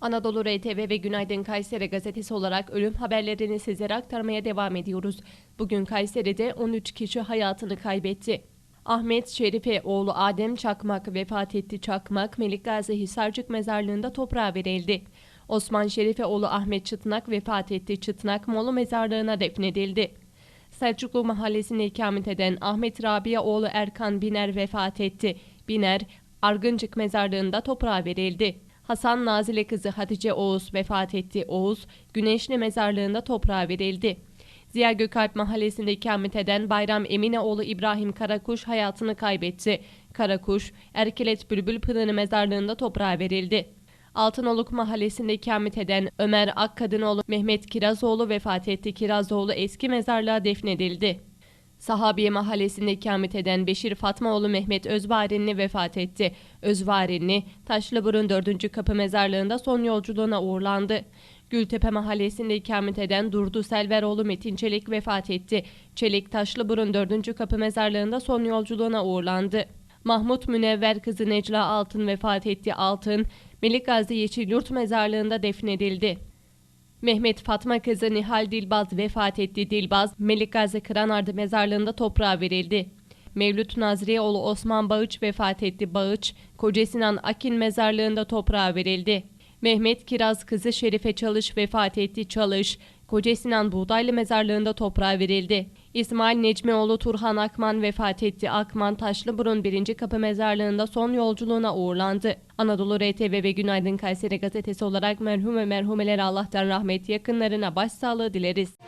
Anadolu RTV ve Günaydın Kayseri gazetesi olarak ölüm haberlerini sizlere aktarmaya devam ediyoruz. Bugün Kayseri'de 13 kişi hayatını kaybetti. Ahmet Şerife oğlu Adem Çakmak vefat etti. Çakmak, Melik Gazi Hisarcık mezarlığında toprağa verildi. Osman Şerife oğlu Ahmet Çıtnak vefat etti. Çıtnak Molu mezarlığına defnedildi. Selçuklu mahallesinde ikamet eden Ahmet Rabia oğlu Erkan Biner vefat etti. Biner, Argıncık mezarlığında toprağa verildi. Hasan Nazile kızı Hatice Oğuz vefat etti. Oğuz, Güneşli mezarlığında toprağa verildi. Ziya Gökalp mahallesinde ikamet eden Bayram Emineoğlu İbrahim Karakuş hayatını kaybetti. Karakuş, Erkelet Bülbül Pınarı mezarlığında toprağa verildi. Altınoluk mahallesinde ikamet eden Ömer Akkadınoğlu Mehmet Kirazoğlu vefat etti. Kirazoğlu eski mezarlığa defnedildi. Sahabiye mahallesinde ikamet eden Beşir Fatmaoğlu Mehmet Özvarinli vefat etti. Özvarinli, Taşlıburun 4. Kapı Mezarlığı'nda son yolculuğuna uğurlandı. Gültepe mahallesinde ikamet eden Durdu Selveroğlu Metin Çelik vefat etti. Çelik, Taşlıburun 4. Kapı Mezarlığı'nda son yolculuğuna uğurlandı. Mahmut Münevver kızı Necla Altın vefat etti. Altın, Melik Gazi Yeşilyurt Mezarlığı'nda defnedildi. Mehmet Fatma kızı Nihal Dilbaz vefat etti. Dilbaz, Melik Gazi Kıranardı mezarlığında toprağa verildi. Mevlüt Nazriyeoğlu Osman Bağıç vefat etti. Bağıç, Kocasinan Akin mezarlığında toprağa verildi. Mehmet Kiraz kızı Şerife Çalış vefat etti. Çalış, Kocasinan Buğdaylı mezarlığında toprağa verildi. İsmail Necmioğlu Turhan Akman vefat etti. Akman Taşlıburun 1. Kapı Mezarlığı'nda son yolculuğuna uğurlandı. Anadolu RTV ve Günaydın Kayseri gazetesi olarak merhum ve merhumelere Allah'tan rahmet yakınlarına başsağlığı dileriz.